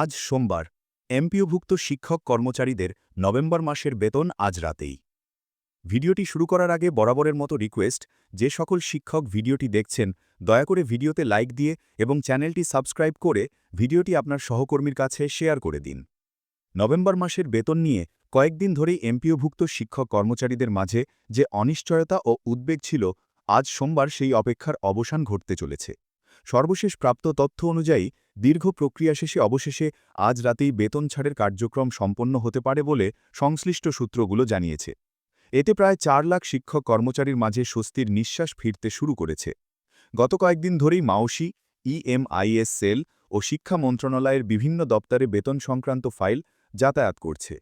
আজ সোমবার। এমপিওভুক্ত শিক্ষক কর্মচারীদের নভেম্বর মাসের বেতন আজ রাতেই। ভিডিওটি শুরু করার আগে বরাবরের মতো রিকোয়েস্ট, যে সকল শিক্ষক ভিডিওটি দেখছেন, দয়া করে ভিডিওতে লাইক দিয়ে এবং চ্যানেলটি সাবস্ক্রাইব করে ভিডিওটি আপনার সহকর্মীর কাছে শেয়ার করে দিন। নভেম্বর মাসের বেতন নিয়ে কয়েকদিন ধরেই এমপিওভুক্ত শিক্ষক কর্মচারীদের মাঝে যে অনিশ্চয়তা ও উদ্বেগ ছিল, আজ সোমবার সেই অপেক্ষার অবসান ঘটতে চলেছে। সর্বশেষ প্রাপ্ত তথ্য অনুযায়ী, দীর্ঘ প্রক্রিয়া শেষে অবশেষে আজ রাতেই বেতন ছাড়ের কার্যক্রম সম্পন্ন হতে পারে বলে সংশ্লিষ্ট সূত্রগুলো জানিয়েছে। এতে প্রায় চার লাখ শিক্ষক কর্মচারীর মাঝে স্বস্তির নিঃশ্বাস ফিরতে শুরু করেছে। গত কয়েকদিন ধরেই মাওসি ইএমআইএস সেল ও শিক্ষা মন্ত্রণালয়ের বিভিন্ন দপ্তরে বেতন সংক্রান্ত ফাইল যাতায়াত করছে।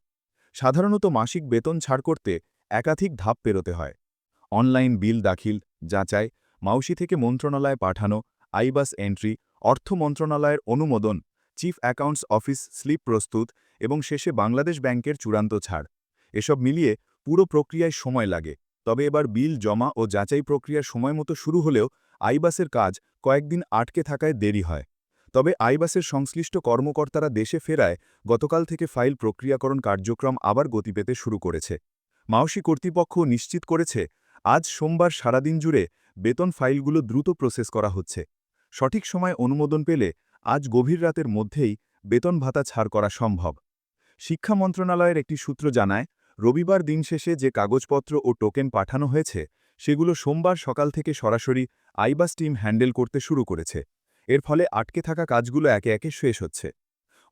সাধারণত মাসিক বেতন ছাড় করতে একাধিক ধাপ পেরোতে হয়। অনলাইন বিল দাখিল, যাচাই মাউসি থেকে মন্ত্রণালয়ে পাঠানো আইবাস এন্ট্রি, অর্থ মন্ত্রণালয়ের অনুমোদন, চিফ অ্যাকাউন্টস অফিস স্লিপ প্রস্তুত এবং শেষে বাংলাদেশ ব্যাংকের চূড়ান্ত ছাড়। এসব মিলিয়ে পুরো প্রক্রিয়ায় সময় লাগে, তবে এবার বিল জমা ও যাচাই প্রক্রিয়ার সময় মতো শুরু হলেও আইবাসের কাজ কয়েকদিন আটকে থাকায় দেরি হয়। তবে আইবাসের সংশ্লিষ্ট কর্মকর্তারা দেশে ফেরায় গতকাল থেকে ফাইল প্রক্রিয়াকরণ কার্যক্রম আবার গতি পেতে শুরু করেছে। মাওসি কর্তৃপক্ষ নিশ্চিত করেছে, আজ সোমবার সারাদিন জুড়ে বেতন ফাইলগুলো দ্রুত প্রসেস করা হচ্ছে। সঠিক সময় অনুমোদন পেলে আজ গভীর রাতের মধ্যেই বেতন ভাতা ছাড় করা সম্ভব। শিক্ষা মন্ত্রণালয়ের একটি সূত্র জানায়, রবিবার দিন শেষে যে কাগজপত্র ও টোকেন পাঠানো হয়েছে, সেগুলো সোমবার সকাল থেকে সরাসরি আইবাস টিম হ্যান্ডেল করতে শুরু করেছে। এর ফলে আটকে থাকা কাজগুলো একে একে শেষ হচ্ছে।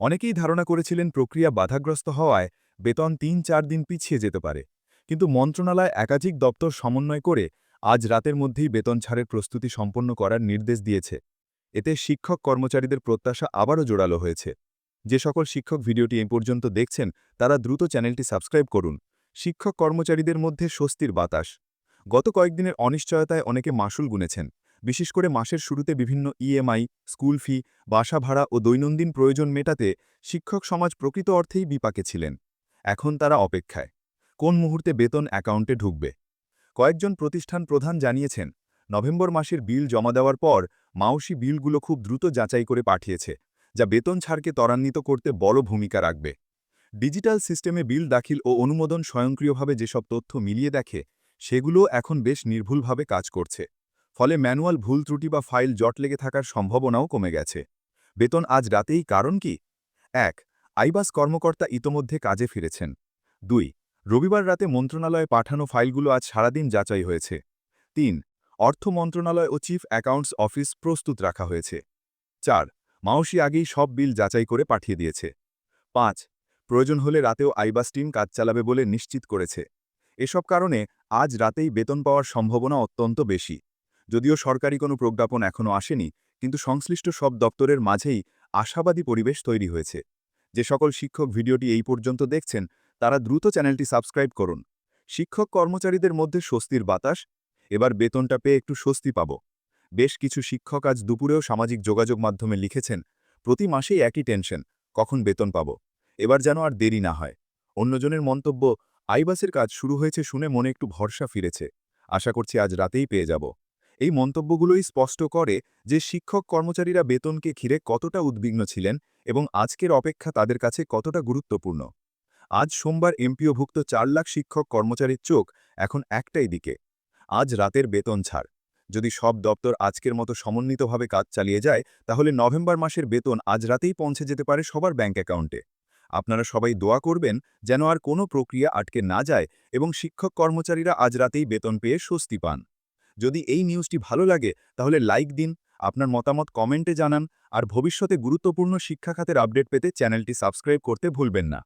অনেকেই ধারণা করেছিলেন প্রক্রিয়া বাধাগ্রস্ত হওয়ায় বেতন তিন চার দিন পিছিয়ে যেতে পারে। কিন্তু মন্ত্রণালয় একাধিক দপ্তর সমন্বয় করে আজ রাতের মধ্যেই বেতন ছাড়ের প্রস্তুতি সম্পন্ন করার নির্দেশ দিয়েছে। এতে শিক্ষক কর্মচারীদের প্রত্যাশা আবারও জোরালো হয়েছে। যে সকল শিক্ষক ভিডিওটি এই পর্যন্ত দেখছেন, তারা দ্রুত চ্যানেলটি সাবস্ক্রাইব করুন। শিক্ষক কর্মচারীদের মধ্যে স্বস্তির বাতাস। গত কয়েকদিনের অনিশ্চয়তায় অনেকে মাসুল গুনেছেন। বিশেষ করে মাসের শুরুতে বিভিন্ন ইএমআই, স্কুল ফি, বাসা ভাড়া ও দৈনন্দিন প্রয়োজন মেটাতে শিক্ষক সমাজ প্রকৃত অর্থেই বিপাকে ছিলেন। এখন তারা অপেক্ষায়। কোন মুহূর্তে বেতন অ্যাকাউন্টে ঢুকবে? কয়েকজন প্রতিষ্ঠান প্রধান জানিয়েছেন, নভেম্বর মাসের বিল জমা দেওয়ার পর মাউসি বিলগুলো খুব দ্রুত যাচাই করে পাঠিয়েছে, যা বেতন ছাড়কে ত্বরান্বিত করতে বড় ভূমিকা রাখবে। ডিজিটাল সিস্টেমে বিল দাখিল ও অনুমোদন স্বয়ংক্রিয়ভাবে যেসব তথ্য মিলিয়ে দেখে সেগুলো এখন বেশ নির্ভুলভাবে কাজ করছে। ফলে ম্যানুয়াল ভুল ত্রুটি বা ফাইল জট লেগে থাকার সম্ভাবনাও কমে গেছে। বেতন আজ রাতেই কারণ কি? এক, আইবাস কর্মকর্তা ইতোমধ্যে কাজে ফিরেছেন। দুই রবিবার রাতে মন্ত্রণালয়ে পাঠানো ফাইলগুলো আজ সারাদিন যাচাই হয়েছে। তিন, অর্থ মন্ত্রণালয় ও চিফ অ্যাকাউন্টস অফিস প্রস্তুত রাখা হয়েছে। চার মাওসি আগেই সব বিল যাচাই করে পাঠিয়ে দিয়েছে। পাঁচ, প্রয়োজন হলে রাতেও আইবাস টিম কাজ চালাবে বলে নিশ্চিত করেছে। এসব কারণে আজ রাতেই বেতন পাওয়ার সম্ভাবনা অত্যন্ত বেশি। যদিও সরকারি কোনো প্রজ্ঞাপন এখনও আসেনি, কিন্তু সংশ্লিষ্ট সব দপ্তরের মাঝেই আশাবাদী পরিবেশ তৈরি হয়েছে। যে সকল শিক্ষক ভিডিওটি এই পর্যন্ত দেখছেন তারা দ্রুত চ্যানেলটি সাবস্ক্রাইব করুন। শিক্ষক কর্মচারীদের মধ্যে স্বস্তির বাতাস, এবার বেতনটা পেয়ে একটু স্বস্তি পাব। বেশ কিছু শিক্ষক আজ দুপুরেও সামাজিক যোগাযোগ মাধ্যমে লিখেছেন, প্রতি মাসেই একই টেনশন, কখন বেতন পাব? এবার যেন আর দেরি না হয়। অন্যজনের মন্তব্য, আইবাসের কাজ শুরু হয়েছে শুনে মনে একটু ভরসা ফিরেছে। আশা করছি আজ রাতেই পেয়ে যাব। এই মন্তব্যগুলোই স্পষ্ট করে যে শিক্ষক কর্মচারীরা বেতনকে ঘিরে কতটা উদ্বিগ্ন ছিলেন এবং আজকের অপেক্ষা তাদের কাছে কতটা গুরুত্বপূর্ণ। আজ সোমবার এমপিওভুক্ত চার লাখ শিক্ষক কর্মচারীর চোখ এখন একটাই দিকে। আজ রাতের বেতন ছাড়। যদি সব দপ্তর আজকের মতো সমন্বিতভাবে কাজ চালিয়ে যায়, তাহলে নভেম্বর মাসের বেতন আজ রাতেই পৌঁছে যেতে পারে সবার ব্যাঙ্ক অ্যাকাউন্টে। আপনারা সবাই দোয়া করবেন যেন আর কোনো প্রক্রিয়া আটকে না যায় এবং শিক্ষক কর্মচারীরা আজ রাতেই বেতন পেয়ে স্বস্তি পান। যদি এই নিউজটি ভালো লাগে, তাহলে লাইক দিন, আপনার মতামত কমেন্টে জানান, আর ভবিষ্যতে গুরুত্বপূর্ণ শিক্ষা খাতের আপডেট পেতে চ্যানেলটি সাবস্ক্রাইব করতে ভুলবেন না।